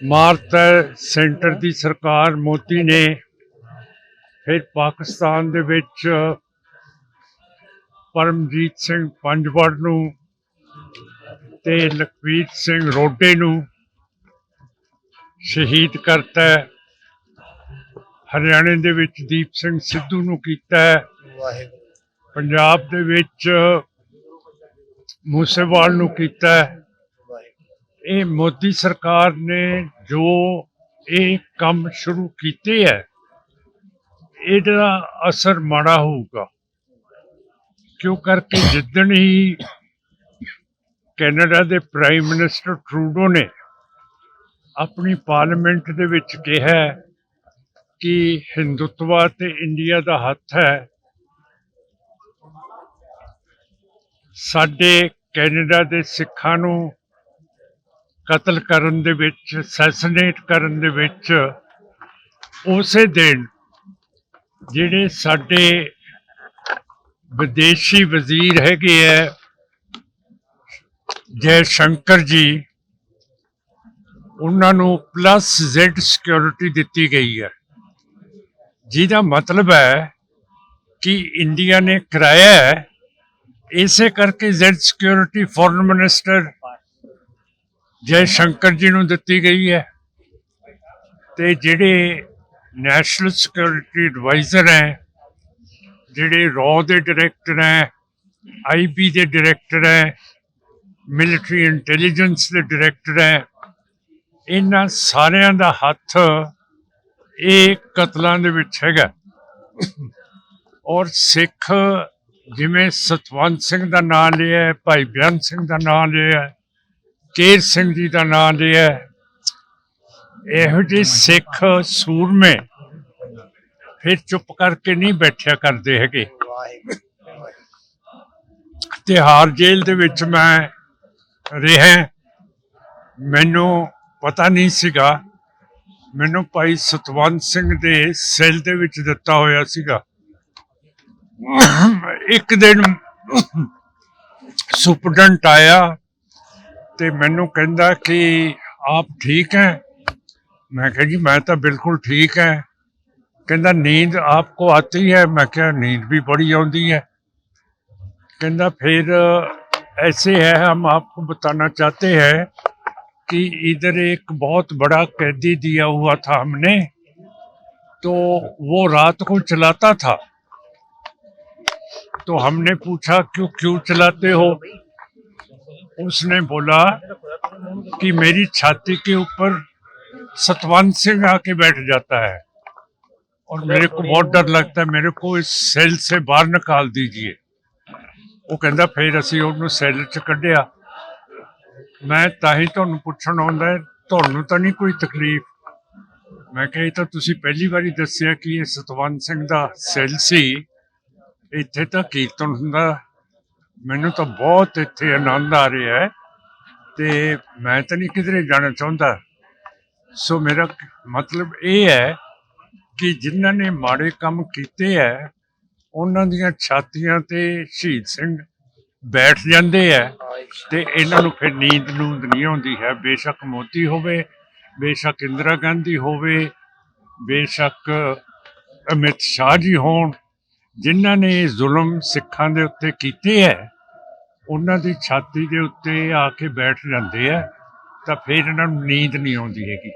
ਮਾਰਤ centre ਦੀ ਸਰਕਾਰ ਮੋਦੀ ਨੇ। ਫਿਰ ਪਾਕਿਸਤਾਨ ਦੇ ਵਿੱਚ ਪਰਮਜੀਤ ਸਿੰਘ ਪੰਜਵੜ ਨੂੰ ਤੇ ਲਖਵੀਰ ਸਿੰਘ ਰੋਡੇ ਨੂੰ ਸ਼ਹੀਦ ਕਰਤਾ ਹਰਿਆਣੇ ਦੇ ਵਿੱਚ ਦੀਪ ਸਿੰਘ ਸਿੱਧੂ ਨੂੰ ਕੀਤਾ ਵਾਹਿਗੁਰੂ। ਪੰਜਾਬ ਦੇ ਵਿੱਚ ਮੂਸੇਵਾਲ ਨੂੰ ਕੀਤਾ ਇਹ ਮੋਦੀ ਸਰਕਾਰ ਨੇ ਜੋ ਇਹ ਕੰਮ ਸ਼ੁਰੂ ਕੀਤੇ ਹੈ, ਇਹਦਾ ਅਸਰ ਮਾੜਾ ਹੋਊਗਾ। ਕਿਉਂ ਕਰਕੇ ਜਿੱਦਣ ਹੀ ਕੈਨੇਡਾ ਦੇ ਪ੍ਰਾਈਮ ਮਿਨਿਸਟਰ ਟਰੂਡੋ ਨੇ ਆਪਣੀ ਪਾਰਲੀਮੈਂਟ ਦੇ ਵਿੱਚ ਕਿਹਾ ਕਿ ਹਿੰਦੁੱਤਵਾ ਤੇ ਇੰਡੀਆ ਦਾ ਹੱਥ ਹੈ, ਸਾਡੇ ਕੈਨੇਡਾ ਦੇ ਸਿੱਖਾਂ ਨੂੰ ਕਤਲ ਕਰਨ ਦੇ ਵਿੱਚ ਸੈਸਨੇਟ ਕਰਨ ਦੇ ਵਿੱਚ, ਉਸੇ ਦਿਨ ਜਿਹੜੇ ਸਾਡੇ ਵਿਦੇਸ਼ੀ ਵਜ਼ੀਰ ਹੈਗੇ ਹੈ ਜੈ ਸ਼ੰਕਰ ਜੀ, ਉਹਨਾਂ ਨੂੰ ਪਲੱਸ ਜ਼ੈਡ ਸਿਕਿਉਰਿਟੀ ਦਿੱਤੀ ਗਈ ਹੈ। ਜਿਹਦਾ ਮਤਲਬ ਹੈ ਕਿ ਇੰਡੀਆ ਨੇ ਕਰਾਇਆ ਹੈ, ਇਸੇ ਕਰਕੇ Z security foreign minister Jai Shankar ji ਨੂੰ ਦਿੱਤੀ ਗਈ ਹੈ, ਤੇ ਜਿਹੜੇ ਨੈਸ਼ਨਲ ਸਿਕਿਉਰਿਟੀ ਐਡਵਾਈਜ਼ਰ ਹੈ, ਜਿਹੜੇ ਰॉ ਦੇ ਡਾਇਰੈਕਟਰ ਹੈ ਆਈਬੀ ਦੇ ਡਾਇਰੈਕਟਰ ਹੈ ਮਿਲਟਰੀ ਇੰਟੈਲੀਜੈਂਸ ਦੇ ਡਾਇਰੈਕਟਰ ਹੈ, ਇਹਨਾਂ ਸਾਰਿਆਂ ਦਾ ਹੱਥ ਇਹ ਕਤਲਾਂ ਦੇ ਵਿੱਚ ਹੈਗਾ। ਔਰ ਸਿੱਖ ਜਿਵੇਂ ਸਤਵੰਤ ਸਿੰਘ ਦਾ ਨਾਮ ਲਿਆ ਭਾਈ ਬਿਆਨ ਸਿੰਘ ਦਾ ਨਾਮ ਲਿਆ ਹੈ, ਸਿੰਘ ਜੀ ਦਾ ਨਾਮ ਲਿਆ ਇਹੋ ਜਿਹੇ ਸਿੱਖ ਸੂਰਮੇ ਫਿਰ ਚੁੱਪ ਕਰਕੇ ਨਹੀਂ ਬੈਠਿਆ ਕਰਦੇ ਹੈਗੇ। ਵਾਹਿਗੁਰੂ ਤਿਹਾਰ ਜੇਲ੍ਹ ਦੇ ਵਿੱਚ ਮੈਂ ਰਿਹਾ। ਮੈਨੂੰ ਪਤਾ ਨਹੀਂ ਸੀਗਾ। ਮੈਨੂੰ ਭਾਈ ਸਤਵੰਤ ਸਿੰਘ ਦੇ ਸੈੱਲ ਦੇ ਵਿੱਚ ਦਿੱਤਾ ਹੋਇਆ ਸੀਗਾ। ਇੱਕ ਦਿਨ ਸੁਪਰਡੈਂਟ ਆਇਆ। ਤੇ ਮੈਨੂੰ ਕਹਿੰਦਾ ਕਿ ਆਪ ਠੀਕ ਹੈ ਮੈਂ ਕਿਹਾ ਜੀ ਮੈਂ ਤਾਂ ਬਿਲਕੁਲ ਠੀਕ ਹੈ ਕਹਿੰਦਾ ਨੀਂਦ ਆਪਕੋ ਆਤੀ ਹੈ ਮੈਂ ਕਿਹਾ नींद भी बड़ी आती है कहना फिर ऐसे है हम आपको बताना चाहते हैं कि इधर एक बहुत बड़ा कैदी दिया हुआ था हमने तो वो रात को चलाता था तो हमने पूछा क्यों क्यों चलाते हो उसने बोला कि मेरी छाती के ऊपर सतवंत सिंह आके बैठ जाता है और मेरे को बहुत डर लगता है मेरे को इस सेल से बाहर निकाल दीजिए ਉਹ ਕਹਿੰਦਾ ਫਿਰ ਅਸੀਂ ਉਹਨੂੰ ਸੈੱਲ 'ਚ ਕੱਢਿਆ ਮੈਂ ਤਾਂ ਹੀ ਤੁਹਾਨੂੰ ਪੁੱਛਣ ਆਉਂਦਾ ਹੈ, ਤੁਹਾਨੂੰ ਤਾਂ ਨਹੀਂ ਕੋਈ ਤਕਲੀਫ ਮੈਂ ਕਿਹਾ ਇਹ ਤਾਂ ਤੁਸੀਂ ਪਹਿਲੀ ਵਾਰੀ ਦੱਸਿਆ ਕਿ ਇਹ ਸਤਵੰਤ ਸਿੰਘ ਦਾ ਸੈੱਲ ਸੀ ਇੱਥੇ ਤਾਂ ਕੀਰਤਨ ਹੁੰਦਾ ਮੈਨੂੰ ਤਾਂ ਬਹੁਤ ਇੱਥੇ ਆਨੰਦ ਆ ਰਿਹਾ ਹੈ ਤੇ ਮੈਂ ਤਾਂ ਨਹੀਂ ਕਿਧਰੇ ਜਾਣਾ ਚਾਹੁੰਦਾ। ਸੋ ਮੇਰਾ ਮਤਲਬ ਇਹ ਹੈ ਕਿ ਜਿਨ੍ਹਾਂ ਨੇ ਮਾੜੇ ਕੰਮ ਕੀਤੇ ਹੈ, ਉਹਨਾਂ ਦੀਆਂ ਛਾਤੀਆਂ ਤੇ ਸ਼ਹੀਦ ਸਿੰਘ ਬੈਠ ਜਾਂਦੇ ਹੈ ਤੇ ਇਹਨਾਂ ਨੂੰ ਫਿਰ ਨੀਂਦ ਨੂੰਦ ਨਹੀਂ ਆਉਂਦੀ ਹੈ। ਬੇਸ਼ੱਕ ਮੋਦੀ ਹੋਵੇ, ਬੇਸ਼ੱਕ ਇੰਦਰਾ ਗਾਂਧੀ ਹੋਵੇ, ਬੇਸ਼ੱਕ ਅਮਿਤ ਸ਼ਾਹ ਜੀ ਹੋਣ ਜਿਨ੍ਹਾਂ ਨੇ ਇਹ ਜ਼ੁਲਮ ਸਿੱਖਾਂ ਦੇ ਉੱਤੇ ਕੀਤੇ ਹੈ, ਉਹਨਾਂ ਦੀ ਛਾਤੀ ਦੇ ਉੱਤੇ ਆ ਕੇ ਬੈਠ ਜਾਂਦੇ ਹੈ, ਤਾਂ ਫਿਰ ਇਹਨਾਂ ਨੂੰ ਨੀਂਦ ਨਹੀਂ ਆਉਂਦੀ ਹੈਗੀ।